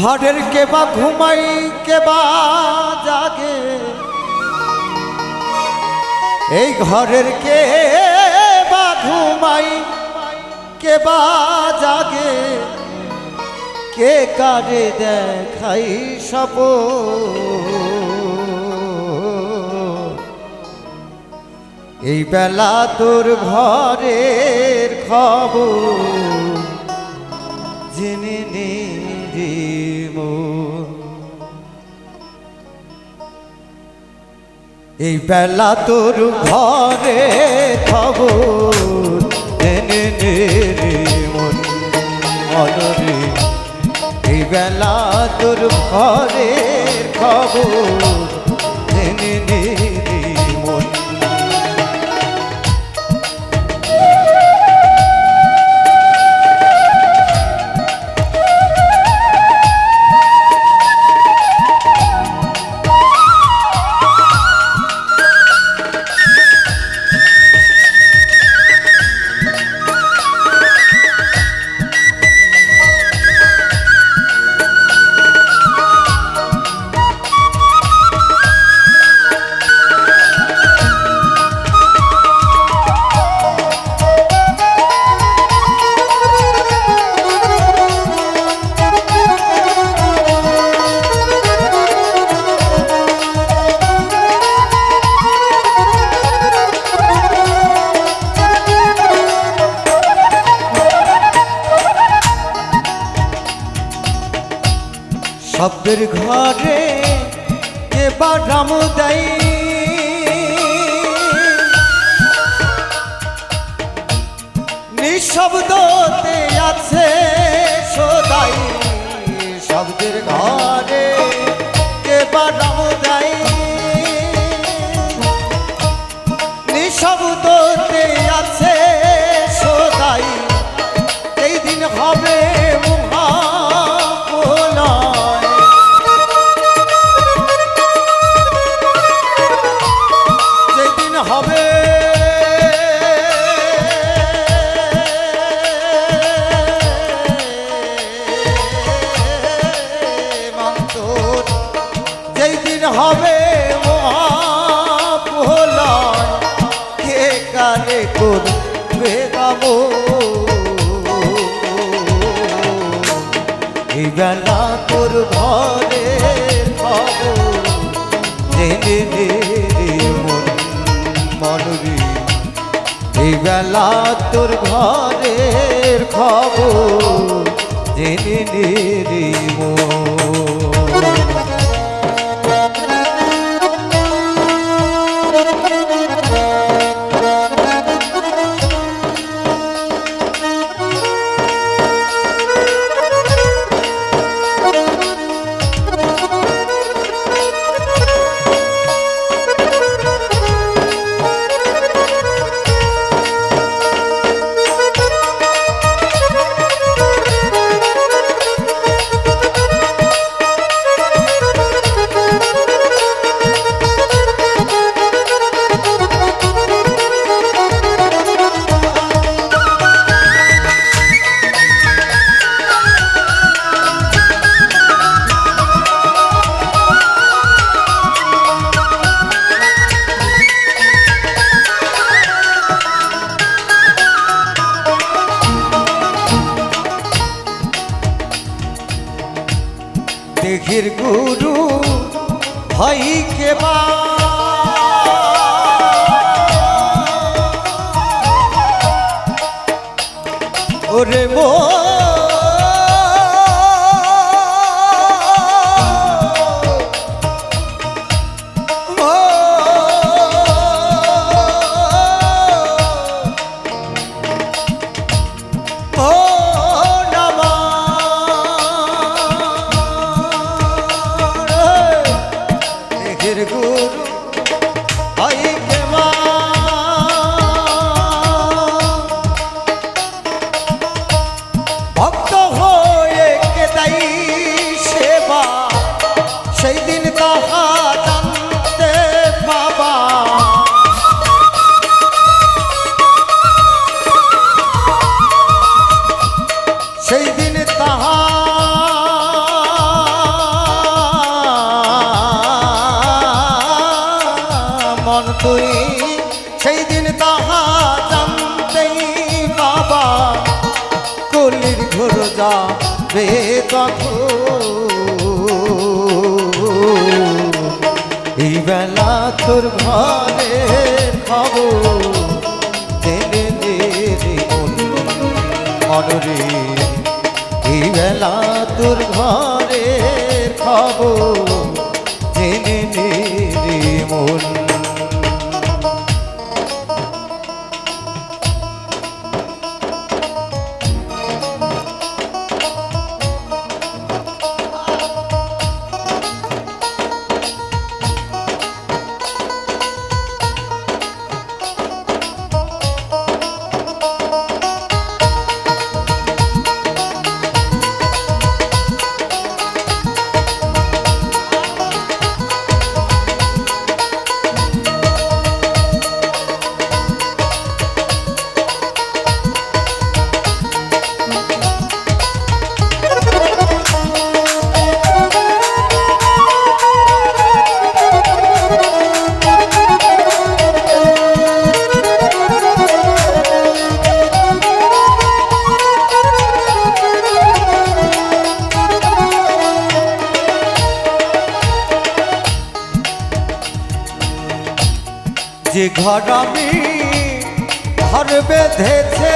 ঘরের কেবা ঘুমাই কেবা জাগে। এই ঘরের কে বা ঘুমাই, কে বা জাগে। কে কারে দেখাই সপ এই বেলা তোর ঘরের খবর জেনে নে। এই বেলা তোর ঘরে খবর। এনে নে এই বেলা তোর ঘরে খবর। শব্দের ঘরে এবার রাম দেয়। নিঃশব্দতে আছে সদাই শব্দের ঘরে এবার রাম হবে মহাপ্রলয় কে কারে করবে গাবো এই বেলা তোর ঘরে খবর জেনে রে মন মনরে। এই বেলা তোর ঘরের খবর, জেনে রে মন গুরু হই কে বা ওরে মো কেমন তুই সেই দিন তাহা জানতেই বাবা, কলির ঘোর যাবে তখন। এই বেলা তোর ঘরে খবর জেনে এই বেলা তোর ঘরে খবর। আমি ঘর বেঁধেছে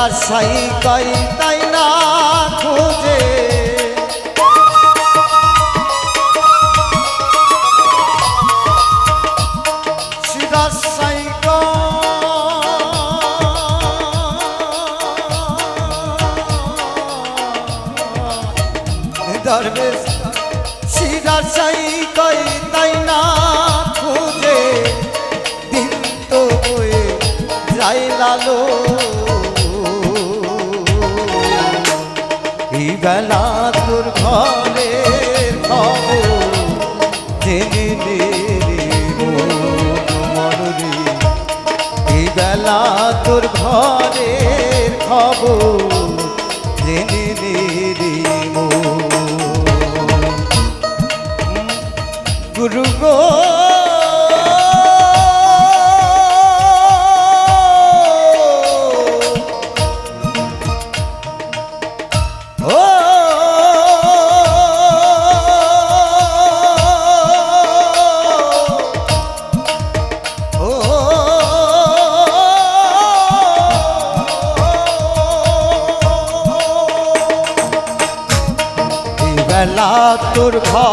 সিরার সাই কাই তোর ঘরে খবর জেনে রে।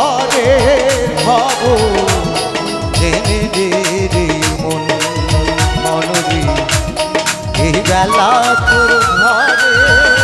ঘরে ভব জেনে রে মন মনরি এই বেলা তোর ঘরে